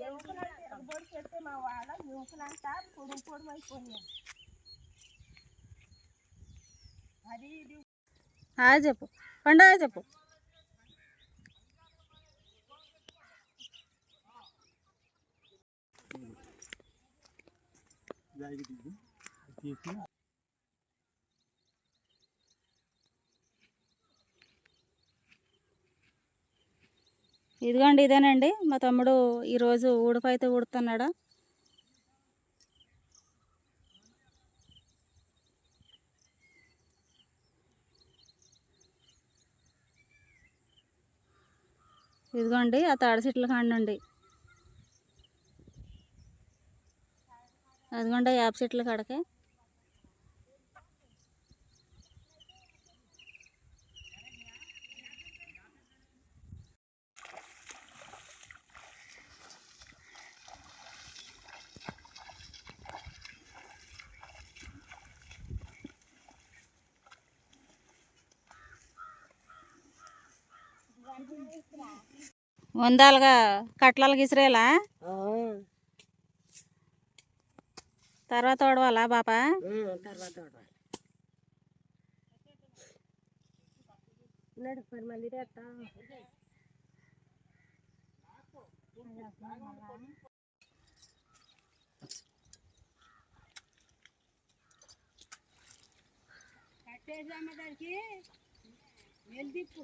ఎముకలు పెడితే మా వాళ్ళ ఎముకలంతా పొడి పొడి అయిపోయినాయి అది ఇది హాయ్ చెప్పు పండుగ చెప్పు ఇదిగోండి ఇదేనండి. మా తమ్ముడు ఈరోజు ఊడిపైతే ఊడుతున్నాడు. ఇదిగోండి ఆ తాడి చెట్ల కాడండి. అదిగోండి యాప్ యాప చెట్ల కాడకే. వందాలుగా కట్లలు గిసిరేలా? తర్వాత ఓడవాలా బాపా? తర్వాత నడుపు మళ్ళీ దానికి? వెళ్దిప్పు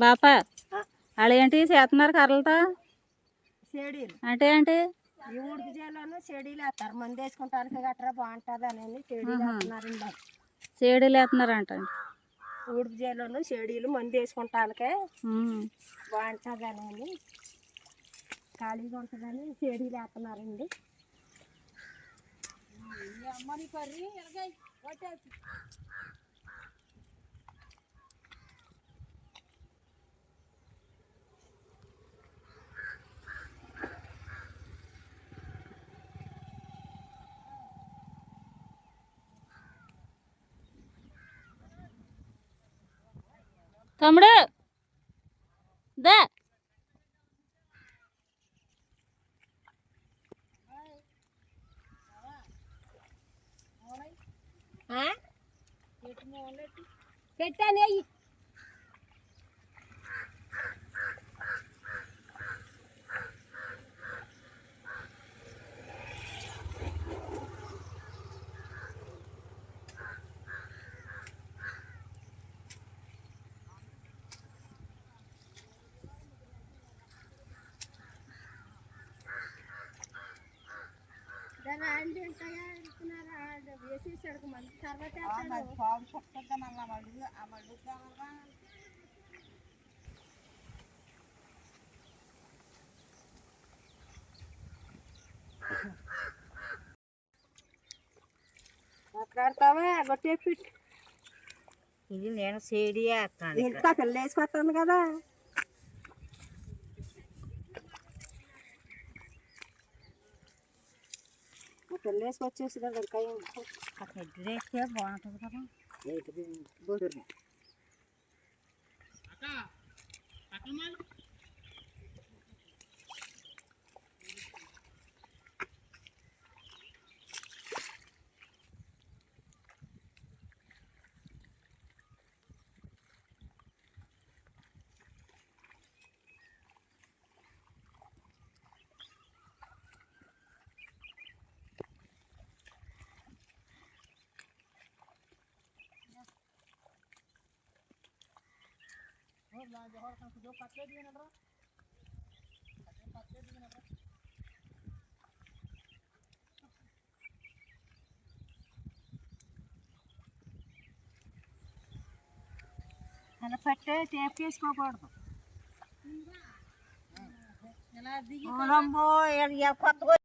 బాపా వాళ్ళు ఏంటి చేస్తున్నారు కర్రలతో? అంటే ఏంటి? ఈ ఉడికి చేలోను చెడీలు వేస్తారు. మంది వేసుకుంటానికి గట్రా బాగుంటుంది అని చెడీలు ఆహా. వేస్తున్నారు చేడీలు వేస్తున్నారంట. ఉడికి చేలోను చెడీలు మంది వేసుకుంటానికే బాగుంటుంది అని ఖాళీగా ఉంటుందని వేస్తున్నారండి. అమ్మని కర్రీ ఎలాగై നമ്മുടെ మాట్లాడతావా? గొట్టే పిట్ ఇది నేను సేడి వేస్తాను ఎంత పిల్ల వేసుకొస్తుంది కదా? పిల్ల వేసుకొచ్చేసి కదా ఇంకా ఏం ఎడ్డు వేస్తే బాగుంటుంది కదా. ला जहर అలా పట్టే టేప్ చేసుకోకూడదు కొత్తగా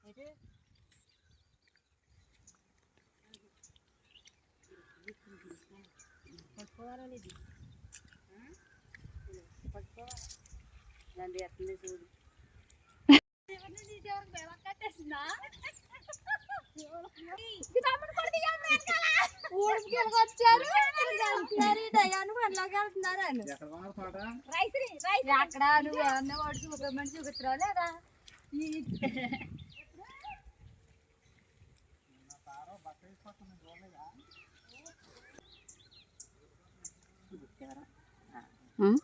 పూడి పట్టుకోవాలి దాన్ని ఎట్లనే చూడు అక్కడ నువ్వు? ఏమన్నా వాడు చూపమని చూపిస్తున్నావు లేదా? ఉమ్.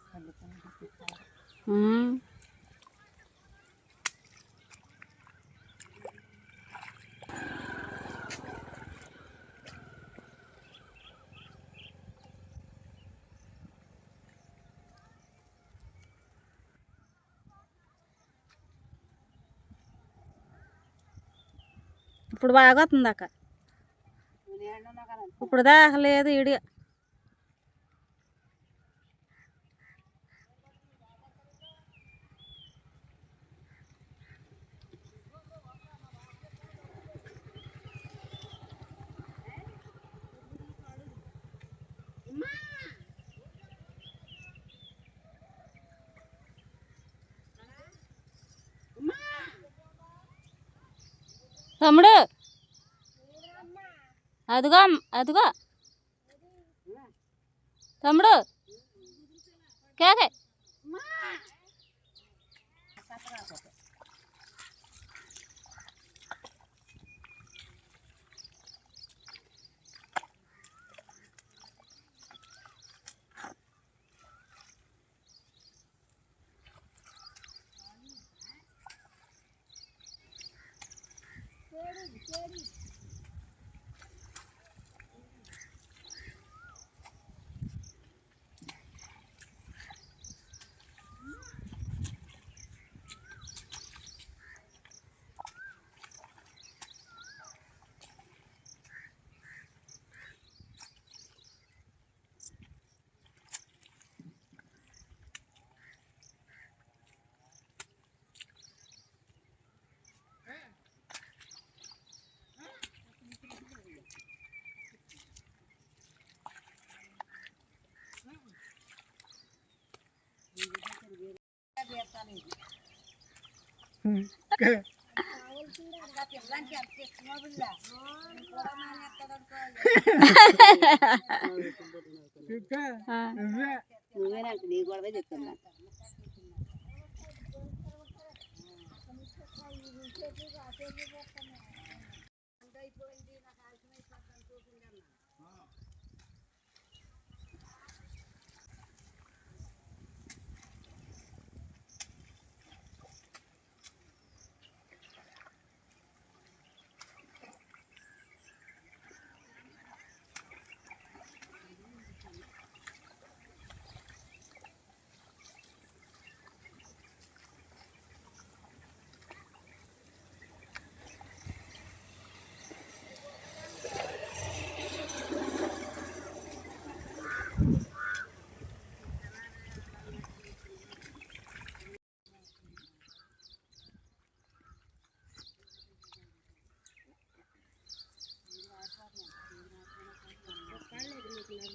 ఇప్పుడు బాగా వస్తుంది అక్క ఇప్పుడు దాకా లేదు ఇడి తమ్ముడు. అదిగో అదిగో. తమ్ముడు. కేకే. నువ్వేనంటే నీ గొడవే చెప్తున్నా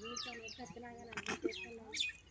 వీటితో ఎక్కడ వచ్చినా కానీ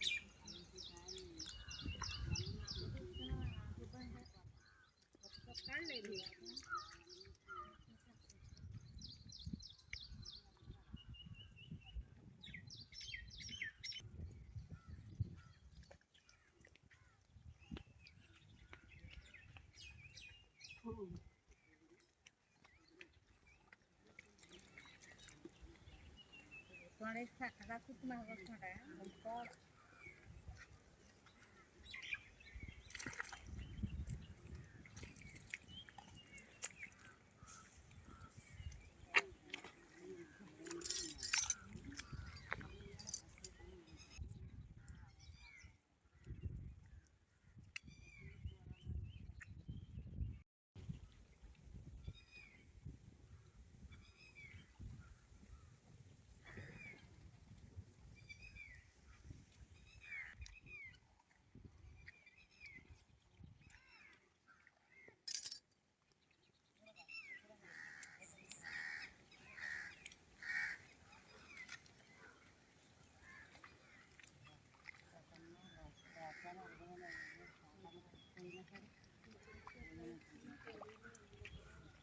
చక్కగా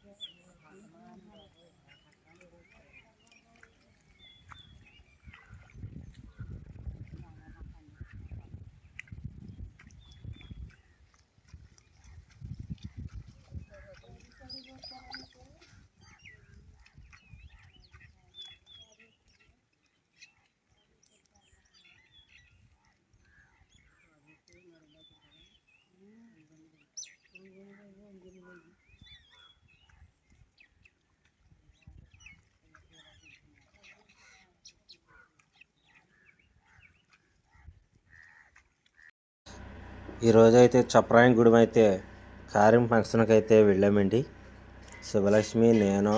కుట్టుకుంటా ఈరోజు అయితే చప్రాయం గుడి అయితే కార్యం ఫంక్షన్కి అయితే వెళ్ళామండి. శుభలక్ష్మి నేను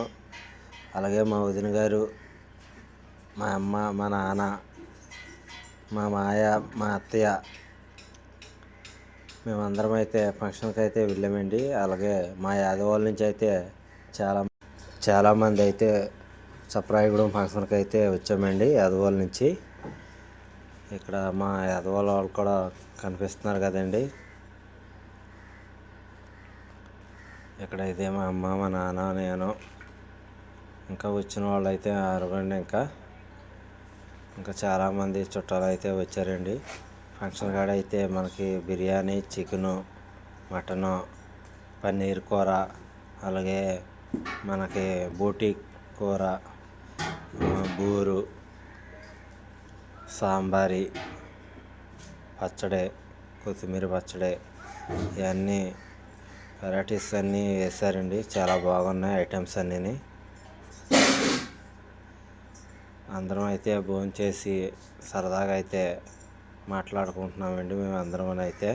అలాగే మా వదిన గారు మా అమ్మ మా నాన్న మా మాయ మా అత్తయ్య మేమందరం అయితే ఫంక్షన్కి అయితే వెళ్ళామండి. అలాగే మా యాదవాళ్ళ నుంచి అయితే చాలా చాలామంది అయితే చప్రాయగూడెం ఫంక్షన్కి అయితే వచ్చామండి యాదవాళ్ళ నుంచి. ఇక్కడ మా యాదవాళ్ళ వాళ్ళు కూడా కనిపిస్తున్నారు కదండి. ఇక్కడ అయితే మా అమ్మ మా నాన్న నేను ఇంకా వచ్చిన వాళ్ళు అయితే ఆరుగురండి ఇంకా. ఇంకా చాలామంది చుట్టాలు అయితే వచ్చారండి. ఫంక్షన్ కాడ అయితే మనకి బిర్యానీ చికెను మటను పన్నీర్ కూర అలాగే మనకి బోటి కూర బూరు సాంబారి పచ్చడి కొత్తిమీర పచ్చడి ఇవన్నీ వెరైటీస్ అన్నీ వేశారండి. చాలా బాగున్నాయి ఐటమ్స్ అన్నీ అందరం అయితే భోంచేసి సరదాగా అయితే మాట్లాడుకుంటున్నామండి మేము అందరం అయితే